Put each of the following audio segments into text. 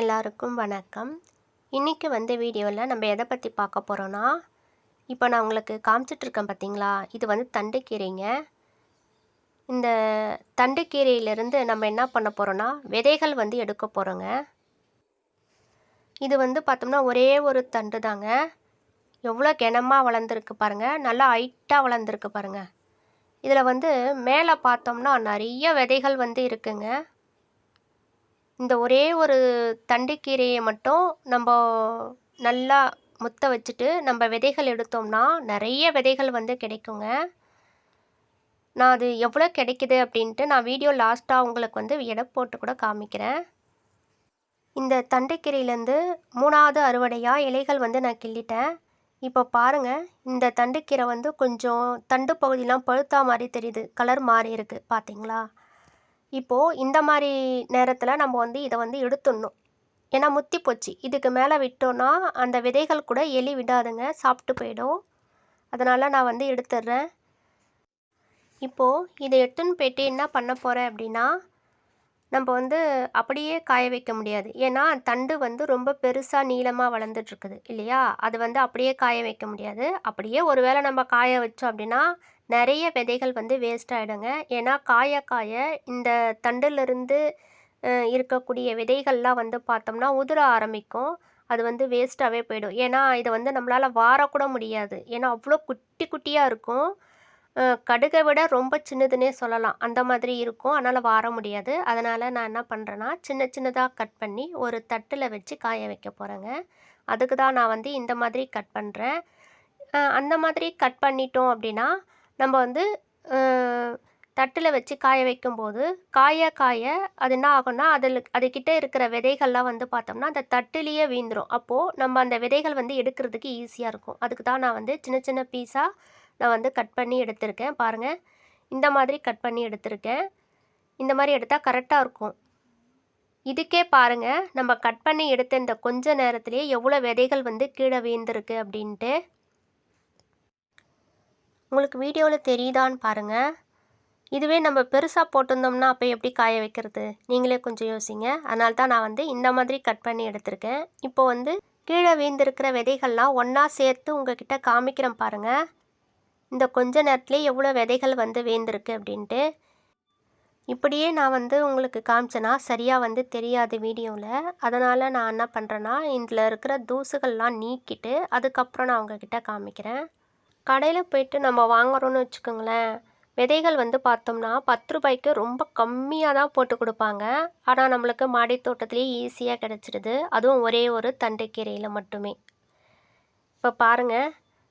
எல்லாருக்கும் வணக்கம். இன்றைக்கி வந்து வீடியோவில் நம்ம எதை பற்றி பார்க்க போகிறோன்னா இப்போ நான் உங்களுக்கு காமிச்சிட்ருக்கேன் பார்த்தீங்களா இது வந்து தண்டுக்கீரைங்க. இந்த தண்டுக்கீரையிலேருந்து நம்ம என்ன பண்ண போகிறோன்னா விதைகள் வந்து எடுக்க போகிறோங்க இது வந்து பார்த்தோம்னா ஒரே ஒரு தண்டு தாங்க எவ்வளோ கிணமாக வளர்ந்துருக்கு பாருங்கள் நல்லா ஹைட்டாக வளர்ந்துருக்கு பாருங்கள் இதில் வந்து மேலே பார்த்தோம்னா நிறைய விதைகள் வந்து இருக்குங்க. இந்த ஒரே ஒரு தண்டுக்கீரையை மட்டும் நம்ம நல்லா முத்த வச்சுட்டு நம்ம விதைகள் எடுத்தோம்னா நிறைய விதைகள் வந்து கிடைக்குங்க. நான் அது எவ்வளோ கிடைக்குது அப்படின்ட்டு நான் வீடியோ லாஸ்ட்டாக உங்களுக்கு வந்து எடை போட்டு கூட காமிக்கிறேன். இந்த தண்டுக்கீரையிலேருந்து மூணாவது அறுவடையாக இலைகள் வந்து நான் கிள்ளிட்டேன். இப்போ பாருங்கள் இந்த தண்டுக்கீரை வந்து கொஞ்சம் தண்டு பகுதியெலாம் பழுத்தா மாதிரி தெரியுது கலர் மாறி இருக்குது பார்த்தீங்களா இப்போது இந்த மாதிரி நேரத்தில் நம்ம வந்து இதை வந்து எடுத்துடணும். ஏன்னா முத்தி போச்சு. இதுக்கு மேலே விட்டோன்னா அந்த விதைகள் கூட எலி விடாதுங்க. சாப்பிட்டு போயிடும். அதனால் நான் வந்து எடுத்துடுறேன். இப்போது இதை எடுத்துன்னு போயிட்டு என்ன பண்ண போகிறேன் அப்படின்னா நம்ம வந்து அப்படியே காய வைக்க முடியாது. ஏன்னா தண்டு வந்து ரொம்ப பெருசாக நீளமாக வளர்ந்துட்டுருக்குது இல்லையா? அது வந்து அப்படியே காய வைக்க முடியாது. அப்படியே ஒரு வேளை நம்ம காய வச்சோம் அப்படின்னா நிறைய விதைகள் வந்து வேஸ்ட் ஆகிடுங்க ஏன்னா காய காய இந்த தண்டுலேருந்து இருக்கக்கூடிய விதைகள்லாம் வந்து பார்த்தோம்னா உதிர ஆரம்பிக்கும். அது வந்து வேஸ்ட்டாகவே போயிடும். ஏன்னா இதை வந்து நம்மளால் வாரக்கூட முடியாது. ஏன்னா அவ்வளோ குட்டி குட்டியாக இருக்கும். கடுகை விட ரொம்ப சின்னதுன்னே சொல்லலாம். அந்த மாதிரி இருக்கும். அதனால் வார முடியாது. அதனால் நான் என்ன பண்ணுறேன்னா சின்ன சின்னதாக கட் பண்ணி ஒரு தட்டில் வச்சு காய வைக்க போகிறேங்க அதுக்கு தான் நான் வந்து இந்த மாதிரி கட் பண்ணுறேன் அந்த மாதிரி கட் பண்ணிட்டோம் அப்படின்னா நம்ம வந்து தட்டில் வச்சு காய வைக்கும்போது காய காய அது என்ன ஆகும்னா அதில் அதுக்கிட்ட இருக்கிற விதைகள்லாம் வந்து பார்த்தோம்னா அந்த தட்டுலேயே வீழ்ந்துடும் அப்போது நம்ம அந்த விதைகள் வந்து எடுக்கிறதுக்கு ஈஸியாக இருக்கும். அதுக்கு தான் நான் வந்து சின்ன சின்ன பீஸாக நான் வந்து கட் பண்ணி எடுத்திருக்கேன். பாருங்கள் இந்த மாதிரி கட் பண்ணி எடுத்திருக்கேன். இந்த மாதிரி எடுத்தால் கரெக்டாக இருக்கும். இதுக்கே பாருங்கள் நம்ம கட் பண்ணி எடுத்த இந்த கொஞ்ச நேரத்துலேயே எவ்வளோ விதைகள் வந்து கீழே வீழ்ந்திருக்கு அப்படின்ட்டு. உங்களுக்கு வீடியோவில் தெரியுதான்னு பாருங்கள் இதுவே நம்ம பெருசாக போட்டிருந்தோம்னா அப்போ எப்படி காய வைக்கிறது? நீங்களே கொஞ்சம் யோசிங்க. அதனால தான் நான் வந்து இந்த மாதிரி கட் பண்ணி எடுத்திருக்கேன். இப்போ வந்து கீழே வீழ்ந்திருக்கிற விதைகள்லாம் ஒன்றா சேர்த்து உங்ககிட்ட காமிக்கிறேன் பாருங்கள் இந்த கொஞ்ச நேரத்துலேயே எவ்வளோ விதைகள் வந்து வேந்திருக்கு அப்படின்ட்டு. இப்படியே நான் வந்து உங்களுக்கு காமிச்சேன்னா சரியாக வந்து தெரியாது வீடியோவில் அதனால் நான் என்ன பண்ணுறேன்னா இதில் இருக்கிற தூசுகள்லாம் நீக்கிட்டு அதுக்கப்புறம் நான் உங்ககிட்ட காமிக்கிறேன். கடையில் போயிட்டு நம்ம வாங்குறோன்னு வச்சுக்கோங்களேன் விதைகள் வந்து பார்த்தோம்னா பத்து ரூபாய்க்கு ரொம்ப கம்மியாக தான் போட்டு கொடுப்பாங்க. ஆனால் நம்மளுக்கு மாடி தோட்டத்துலேயே ஈஸியாக கிடச்சிடுது. அதுவும் ஒரே ஒரு தண்டைக்கீரையில் மட்டுமே. இப்போ பாருங்கள்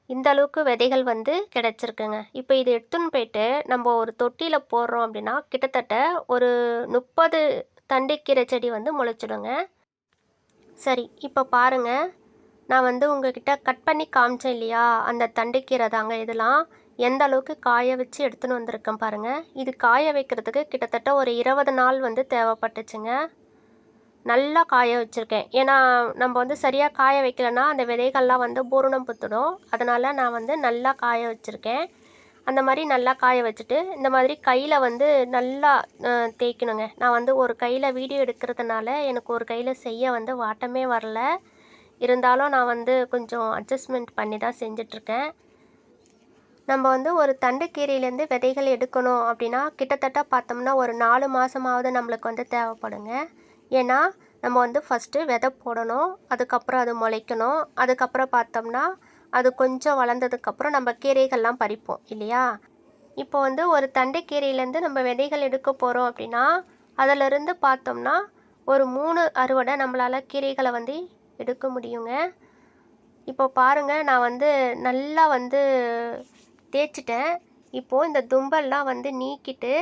இந்த அளவுக்கு விதைகள் வந்து கிடச்சிருக்குங்க. இப்போ இது எடுத்துன்னு போயிட்டு நம்ம ஒரு தொட்டியில் போடுறோம் அப்படின்னா கிட்டத்தட்ட ஒரு முப்பது தண்டைக்கீரை செடி வந்து முளைச்சிடுங்க. சரி இப்போ பாருங்கள் நான் வந்து உங்ககிட்ட கட் பண்ணி காமிச்சேன் இல்லையா? அந்த தண்டுக்கீரை தாங்க இதெல்லாம். எந்த அளவுக்கு காய வச்சு எடுத்துன்னு வந்திருக்கேன் பாருங்கள் இது காய வைக்கிறதுக்கு கிட்டத்தட்ட ஒரு இருபது நாள் வந்து தேவைப்பட்டுச்சுங்க. நல்லா காய வச்சுருக்கேன். ஏன்னா நம்ம வந்து சரியாக காய வைக்கலன்னா அந்த விதைகள்லாம் வந்து பூரணம் புத்துடும். அதனால் நான் வந்து நல்லா காய வச்சுருக்கேன். அந்த மாதிரி நல்லா காய வச்சுட்டு இந்த மாதிரி கையில் வந்து நல்லா தேய்க்கணுங்க. நான் வந்து ஒரு கையில் வீடியோ எடுக்கிறதுனால எனக்கு ஒரு கையில் செய்ய வந்து வாட்டமே வரல. இருந்தாலும் நான் வந்து கொஞ்சம் அட்ஜஸ்ட்மெண்ட் பண்ணி தான் செஞ்சிட்ருக்கேன் நம்ம வந்து ஒரு தண்டுக்கீரையிலேருந்து விதைகள் எடுக்கணும் அப்படின்னா கிட்டத்தட்ட பார்த்தோம்னா ஒரு நாலு மாதமாவது நம்மளுக்கு வந்து தேவைப்படுங்க. ஏன்னா நம்ம வந்து ஃபஸ்ட்டு விதை போடணும் அதுக்கப்புறம் அது முளைக்கணும் அதுக்கப்புறம் பார்த்தோம்னா அது கொஞ்சம் வளர்ந்ததுக்கப்புறம் நம்ம கீரைகள்லாம் பறிப்போம் இல்லையா? இப்போ வந்து ஒரு தண்டுக்கீரையிலேருந்து நம்ம விதைகள் எடுக்க போகிறோம் அப்படின்னா அதிலிருந்து பார்த்தோம்னா ஒரு மூணு அறுவடை நம்மளால் கீரைகளை வந்து எடுக்க முடியுங்க. இப்போ பாருங்கள் நான் வந்து நல்லா வந்து தேய்ச்சிட்டேன். இப்போது இந்த தும்பல்லாம் வந்து நீக்கிட்டு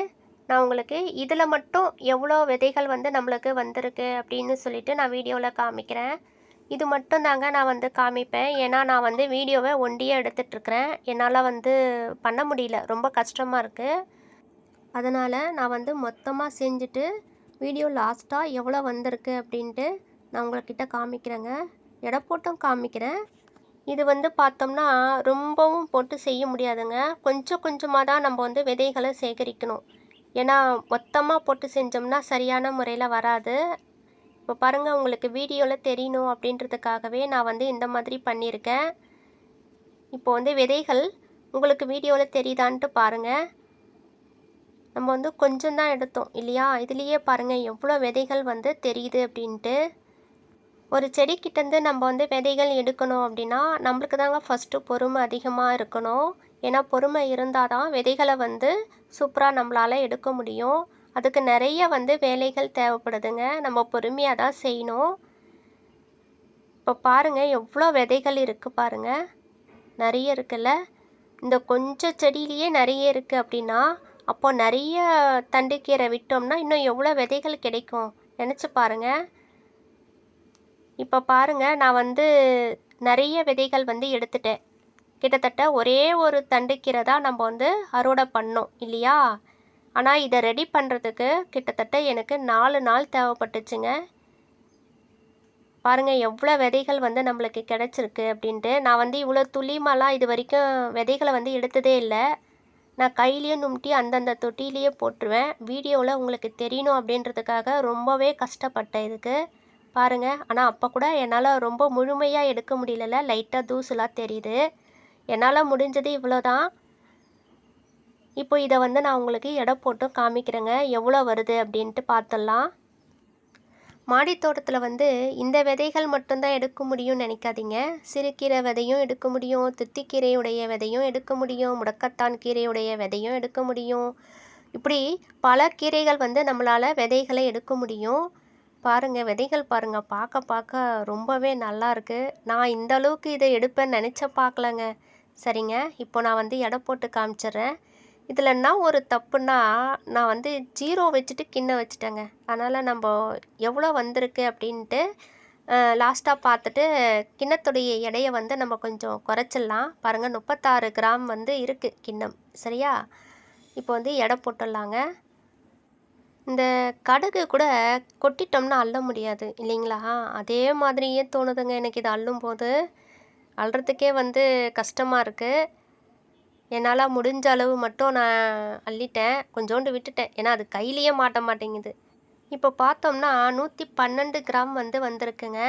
நான் உங்களுக்கு இதில் மட்டும் எவ்வளோ விதைகள் வந்து நம்மளுக்கு வந்திருக்கு அப்படின்னு சொல்லிட்டு நான் வீடியோவில் காமிக்கிறேன். இது மட்டும் தாங்க நான் வந்து காமிப்பேன். ஏன்னா நான் வந்து வீடியோவை ஒண்டியே எடுத்துகிட்ருக்குறேன் என்னால் வந்து பண்ண முடியல. ரொம்ப கஷ்டமாக இருக்குது அதனால் நான் வந்து மொத்தமாக செஞ்சுட்டு வீடியோ லாஸ்ட்டாக எவ்வளோ வந்திருக்கு அப்படின்ட்டு நான் உங்கள்கிட்ட காமிக்கிறேங்க. எடை போட்டும் காமிக்கிறேன். இது வந்து பார்த்தோம்னா ரொம்பவும் போட்டு செய்ய முடியாதுங்க. கொஞ்சம் கொஞ்சமாக தான் நம்ம வந்து விதைகளை சேகரிக்கணும். ஏன்னா மொத்தமாக போட்டு செஞ்சோம்னா சரியான முறையில் வராது. இப்போ பாருங்கள் உங்களுக்கு வீடியோவில் தெரியணும் அப்படின்றதுக்காகவே நான் வந்து இந்த மாதிரி பண்ணியிருக்கேன். இப்போ வந்து விதைகள் உங்களுக்கு வீடியோவில் தெரியுதான்ட்டு பாருங்கள் நம்ம வந்து கொஞ்சம் தான் எடுத்தோம் இல்லையா? இதுலேயே பாருங்கள் எவ்வளோ விதைகள் வந்து தெரியுது அப்படின்ட்டு. ஒரு செடிக்கிட்டேருந்து நம்ம வந்து விதைகள் எடுக்கணும் அப்படின்னா நம்மளுக்கு தாங்க ஃபஸ்ட்டு பொறுமை அதிகமாக இருக்கணும். ஏன்னா பொறுமை இருந்தால் தான் விதைகளை வந்து சூப்பராக நம்மளால் எடுக்க முடியும். அதுக்கு நிறைய வந்து வேலைகள் தேவைப்படுதுங்க. நம்ம பொறுமையாக தான் செய்யணும். இப்போ பாருங்கள் எவ்வளோ விதைகள் இருக்குது பாருங்கள் நிறைய இருக்குல்ல. இந்த கொஞ்சம் செடியிலேயே நிறைய இருக்குது அப்படின்னா அப்போ நிறைய தண்டுக்கீரை விட்டோம்னா இன்னும் எவ்வளோ விதைகள் கிடைக்கும்? நினச்சி பாருங்கள் இப்போ பாருங்கள் நான் வந்து நிறைய விதைகள் வந்து எடுத்துட்டேன். கிட்டத்தட்ட ஒரே ஒரு தண்டுக்கீரை தான் நம்ம வந்து அறுவடை பண்ணோம் இல்லையா? ஆனால் இதை ரெடி பண்ணுறதுக்கு கிட்டத்தட்ட எனக்கு நாலு நாள் தேவைப்பட்டுச்சுங்க. பாருங்கள் எவ்வளோ விதைகள் வந்து நம்மளுக்கு கிடச்சிருக்கு அப்படின்ட்டு. நான் வந்து இவ்வளோ துளியமாலாம் இது வரைக்கும் விதைகளை வந்து எடுத்ததே இல்லை. நான் கையிலேயே நும்ட்டி அந்தந்த தொட்டிலேயே போட்டுருவேன். வீடியோவில் உங்களுக்கு தெரியணும் அப்படின்றதுக்காக ரொம்பவே கஷ்டப்பட்டேன் இதுக்கு. பாருங்கள் ஆனால் அப்போ கூட என்னால் ரொம்ப முழுமையாக எடுக்க முடியல லைட்டாக தூசுலாம் தெரியுது. என்னால் முடிஞ்சது இவ்வளோ தான் இப்போ இதை வந்து நான் உங்களுக்கு எடை போட்டு காமிக்கிறேங்க. எவ்வளோ வருது அப்படின்ட்டு பார்த்துடலாம் மாடித்தோட்டத்தில் வந்து இந்த விதைகள் மட்டும்தான் எடுக்க முடியும்னு நினைக்காதீங்க. சிறுகீரை விதையும் எடுக்க முடியும். தித்திக்கீரையுடைய விதையும் எடுக்க முடியும். முடக்கத்தான் கீரையுடைய விதையும் எடுக்க முடியும். இப்படி பல கீரைகள் வந்து நம்மளால் விதைகளை எடுக்க முடியும். பாருங்கள் விதைகள் பாருங்கள் பார்க்க பார்க்க ரொம்பவே நல்லா இருக்குது நான் இந்த அளவுக்கு இதை எடுப்பேன்னு நினச்ச பார்க்கலங்க சரிங்க இப்போ நான் வந்து எடை போட்டு காமிச்சிட்றேன் இதில் என்ன ஒரு தப்புன்னா நான் வந்து ஜீரோ வச்சுட்டு கிண்ண வச்சுட்டேங்க. அதனால் நம்ம எவ்வளோ வந்திருக்கு அப்படின்ட்டு லாஸ்ட்டாக பார்த்துட்டு கிண்ணத்துடைய எடையை வந்து நம்ம கொஞ்சம் குறைச்சிடலாம். பாருங்கள் முப்பத்தாறு கிராம் வந்து இருக்குது கிண்ணம். சரியா? இப்போ வந்து எடை போட்டுடலாங்க. இந்த கடுகு கூட கொட்டிட்டோம்னா அள்ள முடியாது இல்லைங்களா? அதே மாதிரியே தோணுதுங்க எனக்கு இது அள்ளும் போது அள்ளுறதுக்கே வந்து கஷ்டமாக இருக்குது என்னால் முடிஞ்ச அளவு மட்டும் நான் அள்ளிட்டேன். கொஞ்சோண்டு விட்டுட்டேன். ஏன்னா அது கையிலேயே மாட்ட மாட்டேங்குது. இப்போ பார்த்தோம்னா நூற்றி பன்னெண்டு கிராம் வந்து வந்திருக்குங்க.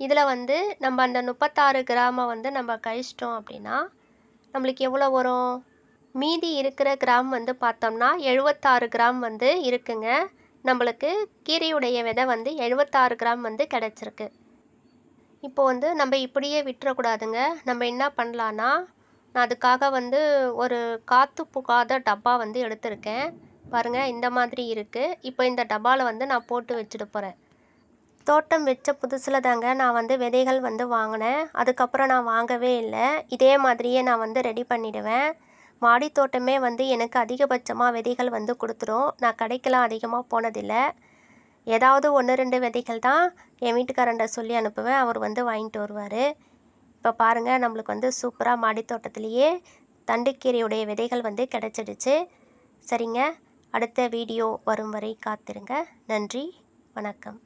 இதில் வந்து நம்ம அந்த முப்பத்தாறு கிராமை வந்து நம்ம கழிச்சிட்டோம் அப்படின்னா நம்மளுக்கு எவ்வளோ வரும்? மீதி இருக்கிற கிராம் வந்து பார்த்தோம்னா எழுபத்தாறு கிராம் வந்து இருக்குங்க. நம்மளுக்கு கீரையுடைய விதை வந்து எழுபத்தாறு கிராம் வந்து கிடச்சிருக்கு. இப்போ வந்து நம்ம இப்படியே விட்டுறக்கூடாதுங்க. நம்ம என்ன பண்ணலான்னா நான் அதுக்காக வந்து ஒரு காற்று புகாத டப்பா வந்து எடுத்திருக்கேன். பாருங்கள் இந்த மாதிரி இருக்குது இப்போ இந்த டப்பாவில் வந்து நான் போட்டு வச்சுட்டு போகிறேன் தோட்டம் வச்ச புதுசில் தாங்க நான் வந்து விதைகள் வந்து வாங்கினேன். அதுக்கப்புறம் நான் வாங்கவே இல்லை. இதே மாதிரியே நான் வந்து ரெடி பண்ணிவிடுவேன் மாடி தோட்டமே வந்து எனக்கு அதிகபட்சமாக விதைகள் வந்து கொடுத்துரும். நான் கடைக்கெல்லாம் அதிகமாக போனதில்லை. ஏதாவது ஒன்று ரெண்டு விதைகள் தான் என் வீட்டுக்காரண்ட சொல்லி அனுப்புவேன். அவர் வந்து வாங்கிட்டு வருவார். இப்போ பாருங்கள் நம்மளுக்கு வந்து சூப்பராக மாடி தோட்டத்துலேயே தண்டுக்கீரையுடைய விதைகள் வந்து கிடச்சிடுச்சு. சரிங்க அடுத்த வீடியோ வரும் வரை காத்திருங்க. நன்றி வணக்கம்.